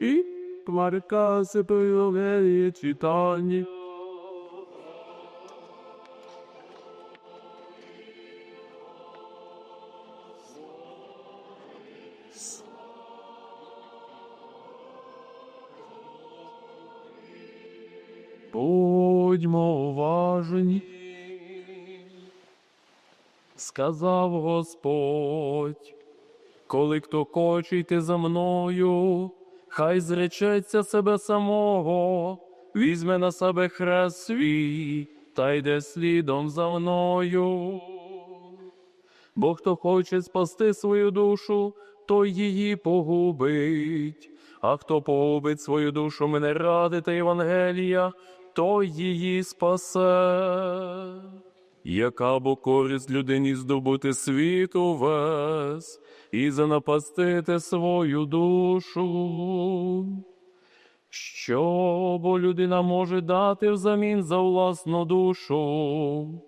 і Марка себе читання. Будьмо уважні, сказав Господь, коли хто хоче йти за мною, хай зречеться себе самого, візьме на себе хрест свій та йде слідом за мною. Бо хто хоче спасти свою душу, той її погубить. А хто погубить свою душу мене ради та Євангелія, той її спасе. Яка бо користь людині здобути світ увесь і занапастити свою душу? Що бо людина може дати взамін за власну душу?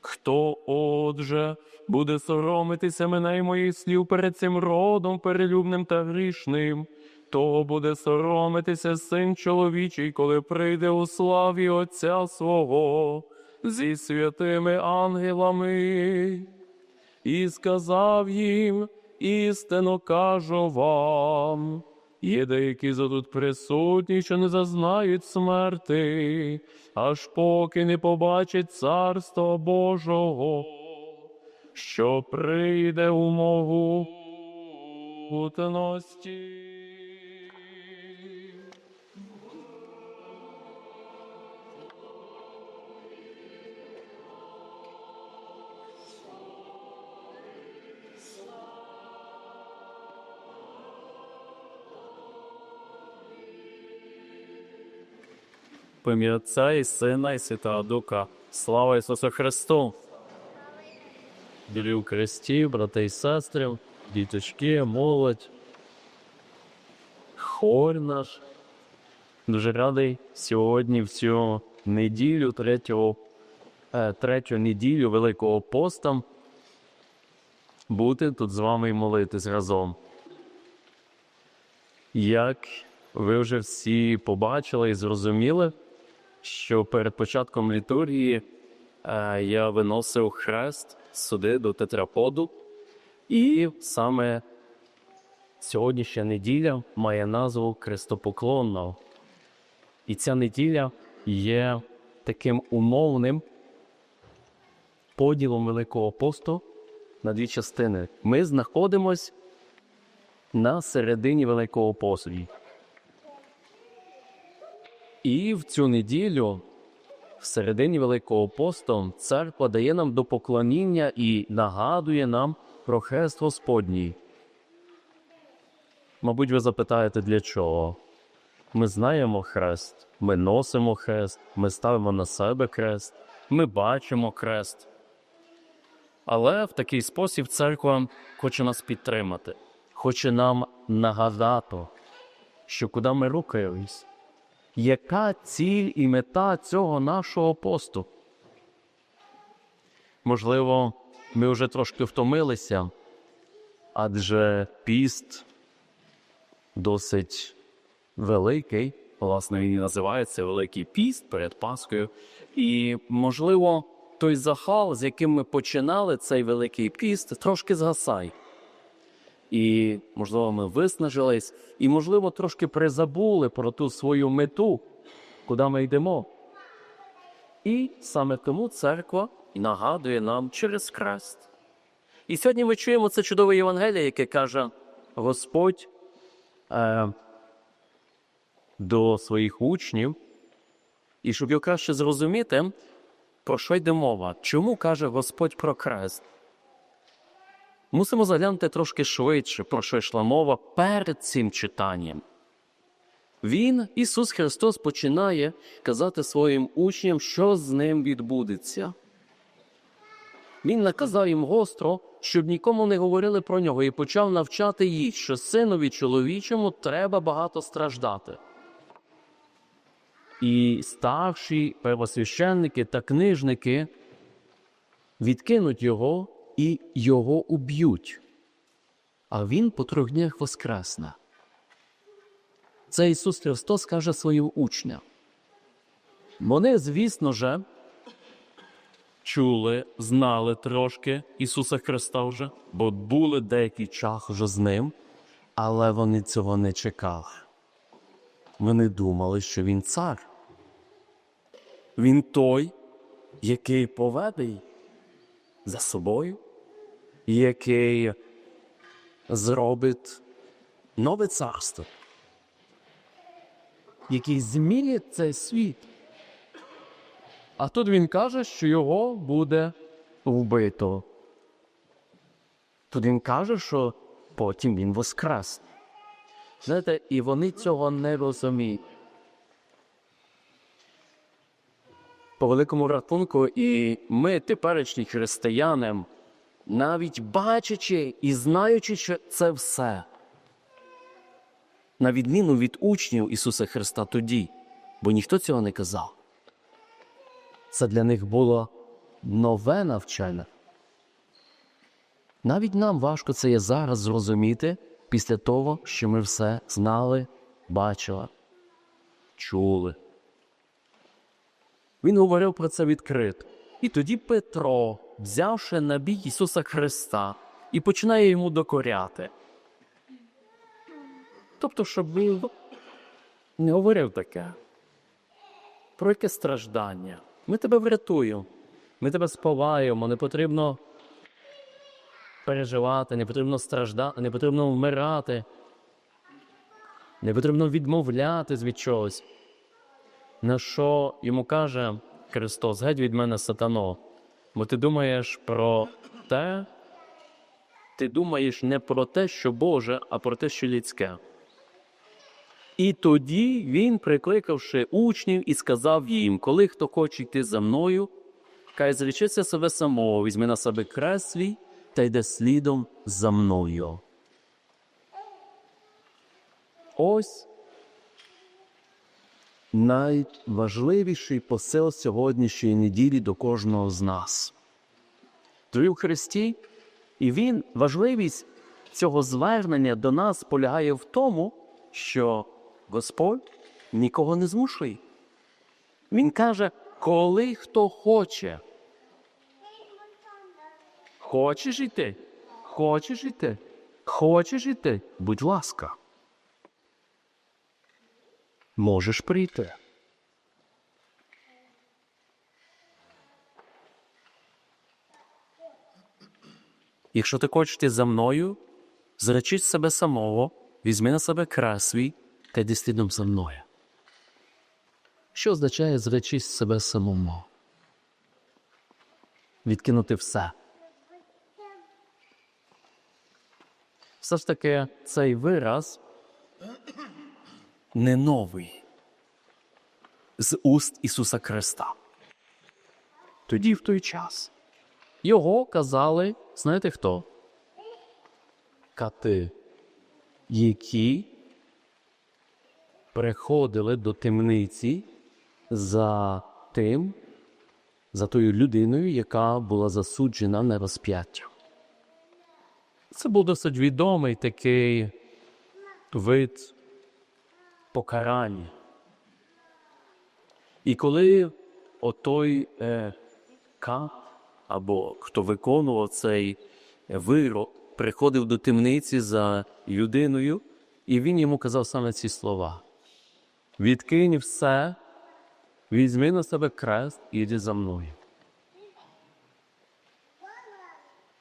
Хто, отже, буде соромитися мене й моїх слів перед цим родом перелюбним та грішним, того буде соромитися син чоловічий, коли прийде у славі Отця свого зі святими ангелами. І сказав їм, істинно кажу вам. Є деякі за тут присутні, що не зазнають смерти, аж поки не побачать царство Божого, що прийде у могутності. В ім'я Отця і Сина і Святого Духа. Слава Ісусу Христу! Білі у Христі, брати і сестри, діточки, молодь, хор наш. Дуже радий сьогодні в цю неділю, третю, е, третю неділю Великого поста бути тут з вами і молитись разом. Як ви вже всі побачили і зрозуміли, що перед початком літургії е, я виносив хрест сюди до тетраподу, і саме сьогоднішня неділя має назву Христопоклонна. І ця неділя є таким умовним поділом Великого посту на дві частини. Ми знаходимось на середині Великого посту. І в цю неділю, в середині Великого посту, церква дає нам до поклоніння і нагадує нам про хрест Господній. Мабуть, ви запитаєте, для чого? Ми знаємо хрест, ми носимо хрест, ми ставимо на себе хрест, ми бачимо хрест. Але в такий спосіб церква хоче нас підтримати, хоче нам нагадати, що куди ми рухаємось, яка ціль і мета цього нашого посту. Можливо, ми вже трошки втомилися, адже піст досить великий, власне, він і називається Великий піст перед Паскою. І, можливо, той захал, з яким ми починали цей Великий піст, трошки згасає. І, можливо, ми виснажились, і, можливо, трошки призабули про ту свою мету, куди ми йдемо. І саме тому церква нагадує нам через хрест. І сьогодні ми чуємо це чудове Євангеліє, яке каже Господь е, до своїх учнів. І щоб його краще зрозуміти, про що йде мова? Чому каже Господь про хрест? Мусимо заглянути трошки швидше, про що йшла мова перед цим читанням. Він, Ісус Христос, починає казати своїм учням, що з ним відбудеться. Він наказав їм гостро, щоб нікому не говорили про нього, і почав навчати їх, що синові чоловічому треба багато страждати. І старші первосвященники та книжники відкинуть його і його уб'ють. А він по трьох днях воскресне. це Ісус Христос каже своїм учням. Вони, звісно же, чули, знали трошки Ісуса Христа вже, бо були деякий час вже з ним, але вони цього не чекали. Вони думали, що він цар. Він той, який поведе за собою, який зробить нове царство, який змінить цей світ. А тут він каже, що його буде вбито. Тут він каже, що потім він воскресне. Знаєте, і вони цього не розуміють. По великому рахунку, і ми, теперішні християни, навіть бачачи і знаючи, що це все, на відміну від учнів Ісуса Христа тоді, бо ніхто цього не казав. Це для них було нове навчання. Навіть нам важко це є зараз зрозуміти після того, що ми все знали, бачили, чули. Він говорив про це відкрито. І тоді Петро, взявши набій Ісуса Христа, і починає йому докоряти. Тобто, щоб він не говорив таке. Про яке страждання. Ми тебе врятуємо, ми тебе споваємо, не потрібно переживати, не потрібно страждати, не потрібно вмирати, не потрібно відмовлятись від чогось. На що йому каже Христос, геть від мене сатано, бо ти думаєш про те, ти думаєш не про те, що Боже, а про те, що людське. І тоді він, прикликавши учнів, і сказав їм: коли хто хоче йти за мною, хай зречеться себе самого, візьме на себе крест свій та йде слідом за мною. Ось найважливіший посил сьогоднішньої неділі до кожного з нас. Дорогі в Христі, і він, важливість цього звернення до нас полягає в тому, що Господь нікого не змушує. Він каже, коли хто хоче. Хочеш іти? Хочеш іти? Хочеш іти? Будь ласка. Можеш прийти. Якщо ти хочеш йти за мною, зречись себе самого, візьми на себе крас свій та йди слідом за мною. Що означає зречись себе самому? Відкинути все. Все ж таки цей вираз не новий з уст Ісуса Христа. Тоді в той час його казали, знаєте хто? Кати, які приходили до темниці за тим, за тою людиною, яка була засуджена на розп'яття. Це був досить відомий такий вид покарання. І коли отой е, К, або хто виконував цей вирок, приходив до темниці за людиною, і він йому казав саме ці слова: Відкинь все, візьми на себе крест і йди за мною.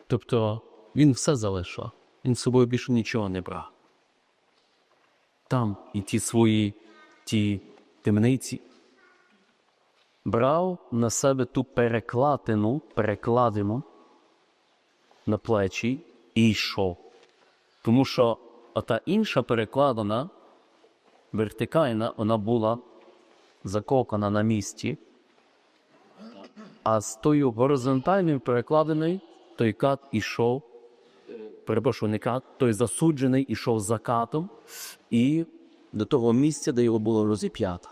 Тобто він все залишав, він з собою більше нічого не брав. Там і ті свої ті темниці брав на себе ту перекладину, перекладину на плечі і йшов. Тому що ота інша перекладина, вертикальна, вона була закопана на місці, а з тою горизонтальною перекладиною той кат ішов, перепрошую, не кат, той засуджений ішов за катом і до того місця, де його було розіп'ято.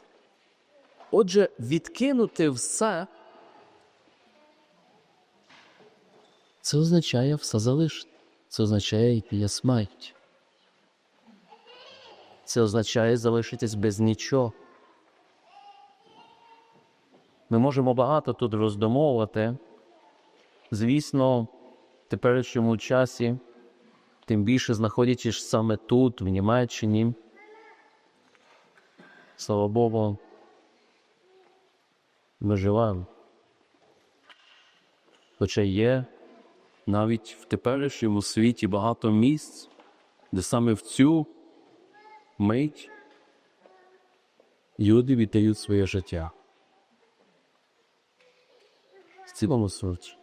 Отже, відкинути все, це означає все залишити. Це означає йти є смерть. це означає залишитись без нічого. Ми можемо багато тут роздумовувати. Звісно, в теперішньому часі, тим більше знаходячись саме тут, в Німеччині. Слава Богу, ми живемо. Хоча є навіть в теперішньому світі багато місць, де саме в цю мить люди віддають своє життя. В цілому суті.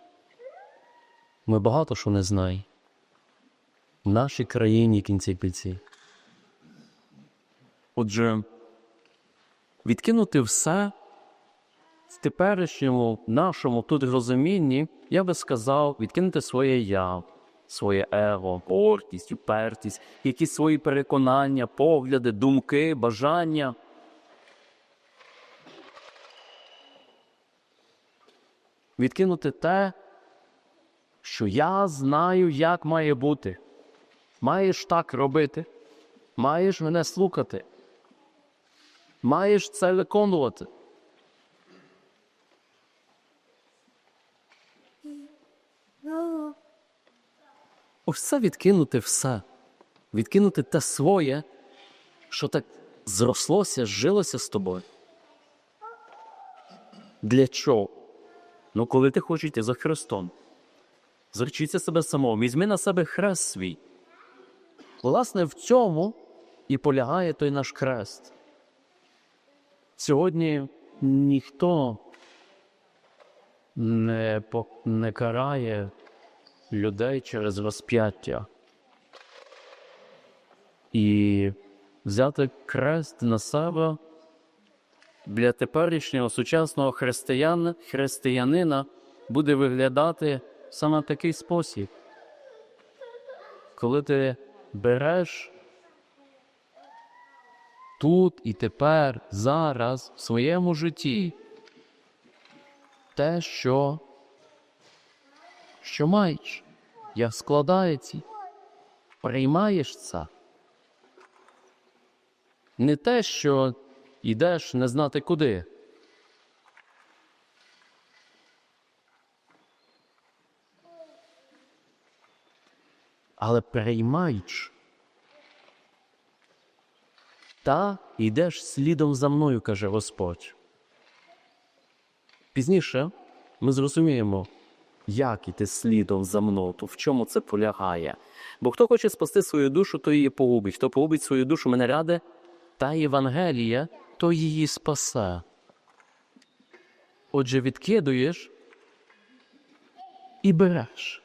Ми багато що не знаємо. Нашій країні кінці кінці. Отже, відкинути все в теперішньому нашому тут розумінні, я би сказав, відкинути своє я, своє его, гордість, упертість, якісь свої переконання, погляди, думки, бажання. Відкинути те, що я знаю, як має бути. Маєш так робити, маєш мене слухати, маєш це виконувати. Ось це відкинути все, відкинути те своє, що так зрослося, зжилося з тобою. Для чого? Ну, коли ти хочеш йти за Христом, зречіться себе самого, візьми на себе хрест свій. Власне, в цьому і полягає той наш хрест. Сьогодні ніхто не, не карає людей через розп'яття. І взяти крест на себе для теперішнього сучасного християн, християнина буде виглядати саме такий спосіб. Коли ти береш тут і тепер, зараз, в своєму житті те, що що маєш, як складається, приймаєш це. Не те, що йдеш не знати куди. Але приймаєш. Та йдеш слідом за мною, каже Господь. Пізніше ми зрозуміємо, як іти слідом за мною, то в чому це полягає. Бо хто хоче спасти свою душу, то її погубить. Хто погубить свою душу, мене раде, та Євангелія, то її спасе. Отже, відкидуєш і береш.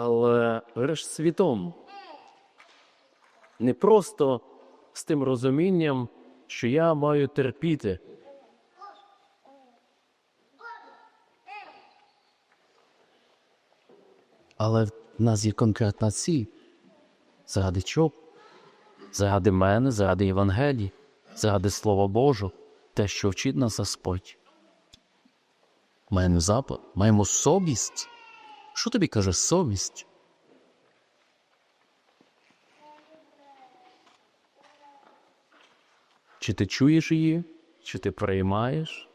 Але береш світом. Не просто з тим розумінням, що я маю терпіти. Але в нас є конкретна ціль. Заради чого? Заради мене, заради Євангелії, заради Слова Божого, те, що вчить нас Господь. Маємо запит, маємо совість. Що тобі каже совість? Чи ти чуєш її, чи ти приймаєш?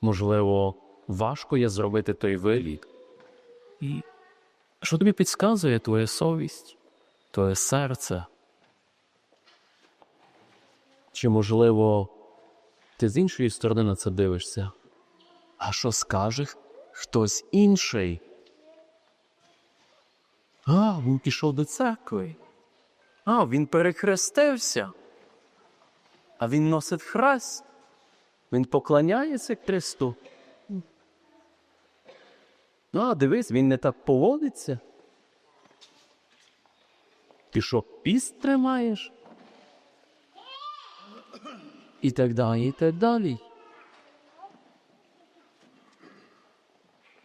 Можливо, важко є зробити той виліт. І що тобі підказує твоя совість, твоє серце? Чи, можливо, ти з іншої сторони на це дивишся? А що скаже хтось інший? А, він пішов до церкви. А, він перехрестився. А він носить хрест. Він поклоняється Христу. А дивись, він не так поводиться. Ти що, піст тримаєш? І так далі, і так далі.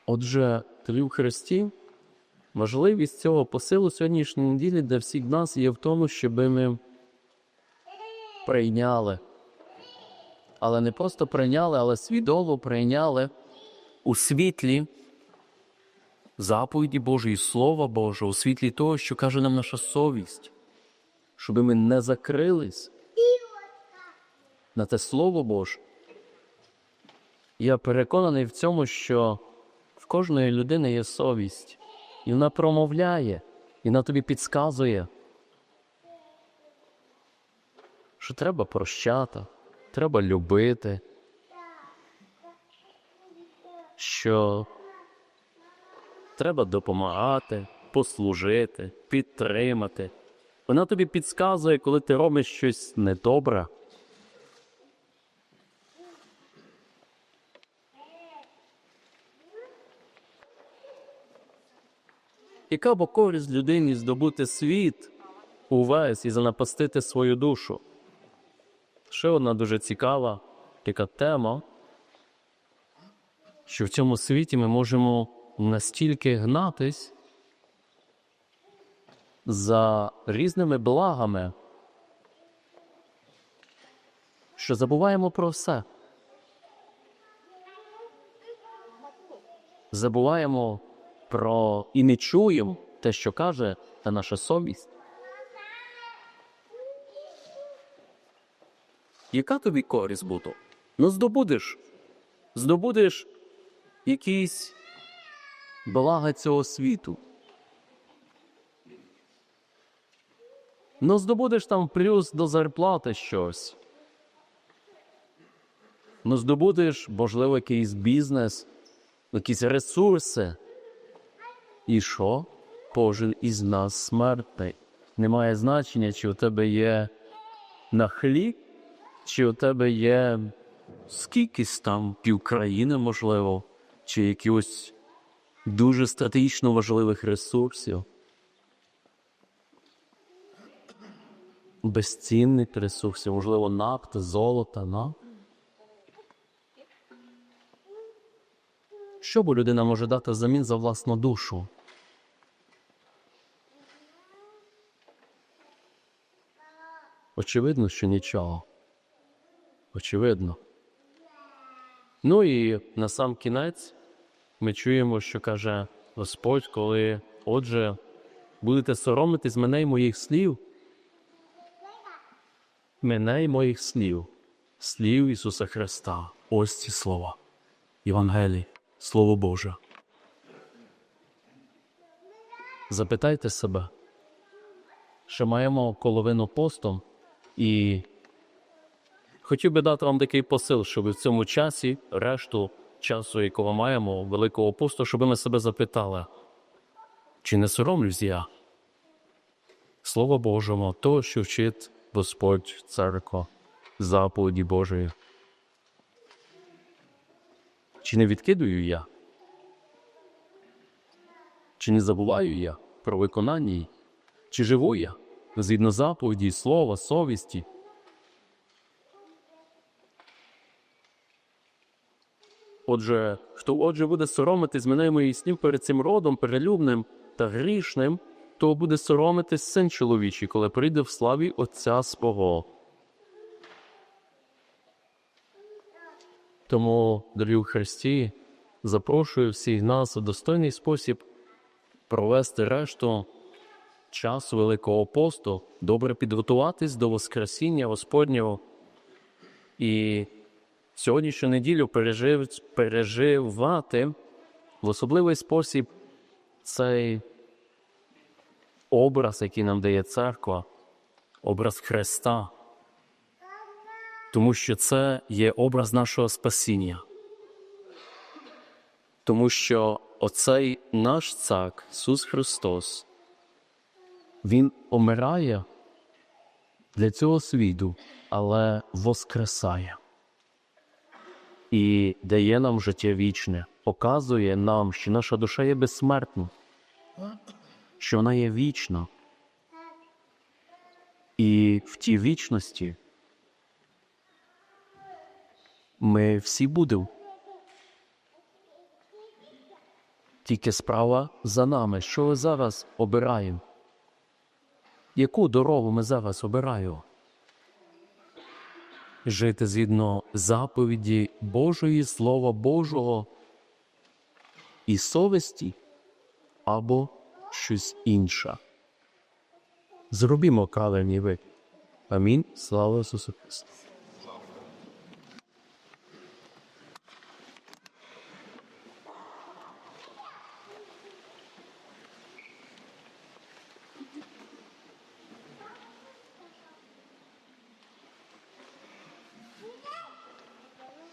Отже, тобі в Христі важливість цього посилу сьогоднішньої неділі для всіх нас є в тому, щоб ми прийняли. Але не просто прийняли, але свідомо прийняли у світлі заповіді Божої, Слова Божого, у світлі того, що каже нам наша совість, щоб ми не закрились на те Слово Боже. Я переконаний в цьому, що кожної людини є совість, і вона промовляє, і вона тобі підказує, що треба прощати, треба любити, що треба допомагати, послужити, підтримати. Вона тобі підказує, коли ти робиш щось недобре. Яка б користь людині здобути світ увесь і занапастити свою душу? Ще одна дуже цікава така тема, що в цьому світі ми можемо настільки гнатись за різними благами, що забуваємо про все. Забуваємо про і не чуємо те, що каже та наша совість. Яка тобі користь буде? Ну, здобудеш. Здобудеш якісь блага цього світу. Ну, здобудеш там плюс до зарплати щось. Ну, здобудеш, можливо, якийсь бізнес, якісь ресурси. І що? Кожен із нас смертний. Немає значення, чи у тебе є на хліб, чи у тебе є скількись там півкраїни, можливо, чи якихось дуже стратегічно важливих ресурсів. Безцінних ресурсів, можливо, нафти, золота, на. Що б людина може дати взамін за власну душу? Очевидно, що нічого. Очевидно. Ну і на сам кінець ми чуємо, що каже Господь, коли, отже, будете соромитись мене й моїх слів. Мене й моїх слів, слів Ісуса Христа. Ось ці слова. Євангелій, Слово Боже. Запитайте себе, що маємо половину постом, і хотів би дати вам такий посил, щоб в цьому часі, решту часу, якого маємо, Великого посту, щоб ми себе запитали, чи не соромлюсь я? Слово Божому, то, що вчить Господь церква, заповіді Божої. Чи не відкидую я? Чи не забуваю я про виконання? Чи живу я згідно заповіді, слова, совісті? Отже, хто отже буде соромитись мене і моїх снів перед цим родом перелюбним та грішним, то буде соромитись син чоловічий, коли прийде в славі Отця свого. Тому, дорогі у Христі, запрошую всіх нас у достойний спосіб провести решту часу Великого посту, добре підготуватись до Воскресіння Господнього і сьогоднішню неділю пережив, переживати в особливий спосіб цей образ, який нам дає церква, образ Христа. Тому що це є образ нашого спасіння. Тому що оцей наш цар, Ісус Христос, Він помирає для цього світу, але воскресає і дає нам життя вічне, показує нам, що наша душа є безсмертна, що вона є вічна. І в тій вічності ми всі будемо. Тільки справа за нами, що ми зараз обираємо. Яку дорогу ми зараз обираємо? Жити згідно заповіді Божої Слова Божого і совісті, або щось інше. Зробімо калені ви. Амінь. Слава Ісусу Христу.